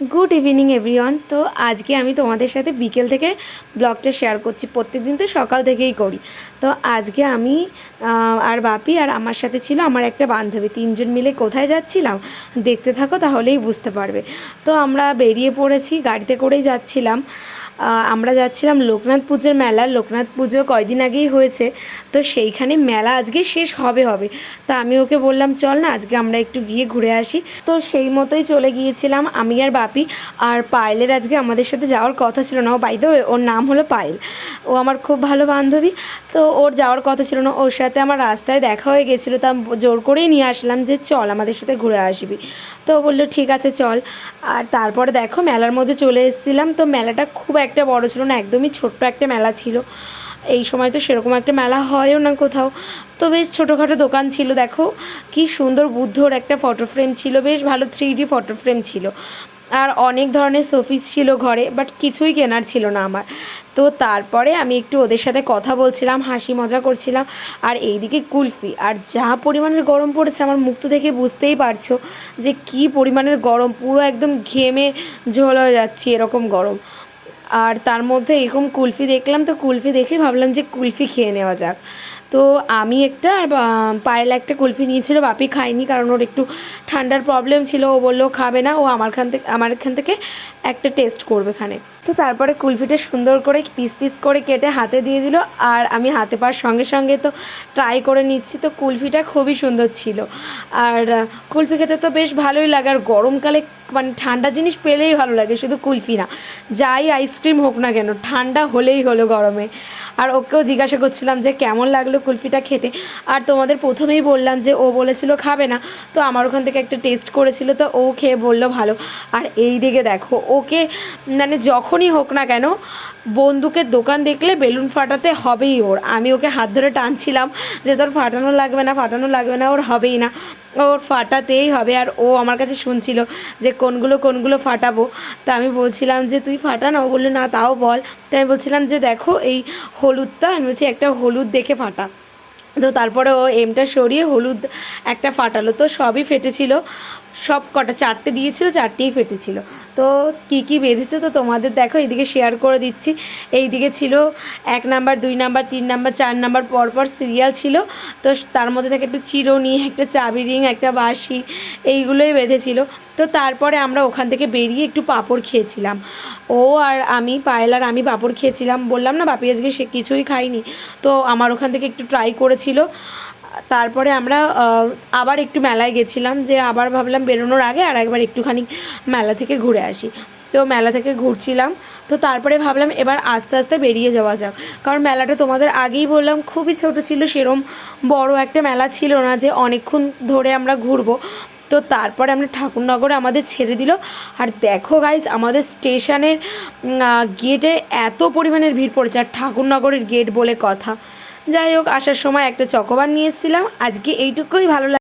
Good evening everyone তো আজকে আমি তোমাদের সাথে বিকেল থেকে ব্লগটা শেয়ার করছি। প্রত্যেক দিন তো সকাল থেকেই করি। তো আজকে আমি আর বাপি আর আমার সাথে ছিল আমার একটা বান্ধবী। তিনজন মিলে কোথায় যাচ্ছিলাম? দেখতে থাকো, তাহলেই বুঝতে পারবে। তো আমরা বেরিয়ে পড়েছি, গাড়িতে করেই যাচ্ছিলাম। আমরা যাচ্ছিলাম লোকনাথ পুজোর মেলা লোকনাথ পুজো কয়দিন আগেই হয়েছে। তো সেইখানে মেলা আজকে শেষ হবে হবে। তা আমি ওকে বললাম, চল না, আজকে আমরা একটু গিয়ে ঘুরে আসি। তো সেই মতোই চলে গিয়েছিলাম আমি আর বাপি। আর পায়েলের আজকে আমাদের সাথে যাওয়ার কথা ছিল না। ও বাইদ ওর নাম হলো পায়েল। ও আমার খুব ভালো বান্ধবী। তো ওর যাওয়ার কথা ছিল না। ওর সাথে আমার রাস্তায় দেখা হয়ে গেছিল। তা জোর করেই নিয়ে আসলাম যে, চল, আমাদের সাথে ঘুরে আসবি। তো বলল, ঠিক আছে, চল। আর তারপরে দেখো, মেলার মধ্যে চলে এসেছিলাম। তো মেলাটা খুব একটা বড় ছিল না, একদমই ছোট্ট একটা মেলা ছিল। এই সময় তো সেরকম একটা মেলা হয়ও না কোথাও। তো বেশ ছোটোখাটো দোকান ছিল, দেখো। কি সুন্দর বুদ্ধর একটা ফটো ফ্রেম ছিল, বেশ ভালো থ্রি ডি ফটো ফ্রেম ছিল। আর অনেক ধরনের শোপিস ছিল ঘরে বাট কিছুই কেনার ছিল না আমার। তো তারপরে আমি একটু ওদের সাথে কথা বলছিলাম, হাসি মজা করছিলাম, আর এইদিকে কুলফি। আর যা পরিমাণের গরম পড়েছে, আমার মুখ তো দেখে বুঝতেই পারছ যে কি পরিমাণের গরম, পুরো একদম ঘেমে ঝোল হয়ে যাচ্ছি এরকম গরম। আর তার মধ্যে এরকম কুলফি দেখলাম, তো কুলফি দেখে ভাবলাম যে কুলফি খেয়ে নেওয়া যাক। তো আমি একটা, আর পায়েল একটা কুলফি নিয়েছিল, বাপি খায়নি কারণ ওর একটু ঠান্ডার প্রবলেম ছিল, ও বলল খাবে না, ও আমার খান থেকে, আমার এখান থেকে একটা টেস্ট করবে খানে তো তারপরে কুলফিটা সুন্দর করে পিস পিস করে কেটে হাতে দিয়ে দিল, আর আমি হাতে পাওয়ার সঙ্গে সঙ্গে তো ট্রাই করে নিচ্ছি, তো কুলফিটা খুবই সুন্দর ছিল। আর, কুলফি খেতে তো বেশ ভালোই লাগে, আর গরমকালে মানে ঠান্ডা জিনিস পেলেই ভালো লাগে, শুধু কুলফি না, যাই আইসক্রিম হোক না কেন, ঠান্ডা হলেই হলো গরমে। আর ওকেও জিজ্ঞাসা করছিলাম যে কেমন লাগল কুলফিটা খেতে। আর তোমাদের প্রথমেই বললাম যে ও বলেছিল খাবে না। তো আমার ওখান থেকে একটা টেস্ট করেছিল, তো ও খেয়ে বলল ভালো। আর এই দিকে দেখো, ওকে মানে যখনই হোক না কেন বন্দুকের দোকান দেখলে বেলুন ফাটাতে হবেই ওর। আমি ওকে হাত ধরে টানছিলাম যে তোর ফাটানো লাগবে না, ফাটানো লাগবে না, ওর হবেই না। ওর ফাটাতেই হবে। আর ও আমার কাছে শুনছিল যে কোনগুলো কোনগুলো ফাটাবো। তা আমি বলছিলাম যে, তুই ফাটা না? ও বলল, না, তাও বল। তাই আমি বলছিলাম যে, দেখো, এই হলুদটা আমি বলছি একটা হলুদ দেখে ফাটা। তো তারপরে ও এমটা সরিয়ে হলুদ একটা ফাটালো। তো সবই ফেটেছিল। সব কটা, চারটে দিয়েছিল, চারটেই ফেটেছিল। তো কি কি বেঁধেছে তো তোমাদের দেখো, এইদিকে শেয়ার করে দিচ্ছি। এইদিকে ছিল এক নাম্বার দুই নাম্বার তিন নাম্বার চার নাম্বার পরপর সিরিয়াল ছিল। তো তার মধ্যে থেকে একটা চিরুনি, একটা চাবি রিং একটা বাঁশি, এইগুলোই বেঁধেছিল। তো তারপরে আমরা ওখান থেকে বেরিয়ে একটু পাঁপড় খেয়েছিলাম। ও আর আমি, পায়েল আর আমি পাঁপড় খেয়েছিলাম। বললাম, না বাপি, আজকে সে কিছুই খাইনি। তো আমার ওখান থেকে একটু ট্রাই করেছিল। তারপরে আমরা আবার একটু মেলায় গেছিলাম যে আবার ভাবলাম বেরোনোর আগে আর একবার একটুখানি মেলা থেকে ঘুরে আসি। তো মেলা থেকে ঘুরছিলাম, তো তারপরে ভাবলাম এবার আস্তে আস্তে বেরিয়ে যাওয়া যাক। কারণ মেলাটা তোমাদের আগেই বললাম, খুবই ছোট ছিল, সেরম বড় একটা মেলা ছিল না যে অনেকক্ষণ ধরে আমরা ঘুরবো। তো তারপরে আমরা ঠাকুরনগরে আমাদের ছেড়ে দিল। আর দেখো গাইজ আমাদের স্টেশনের গেটে এত পরিমাণের ভিড় পড়েছে, আর ঠাকুরনগরের গেট বলে কথা। যাই হোক আসার সময় একটা চকোবার নিয়ে এসেছিলাম। আজকে এইটুকুই ভালো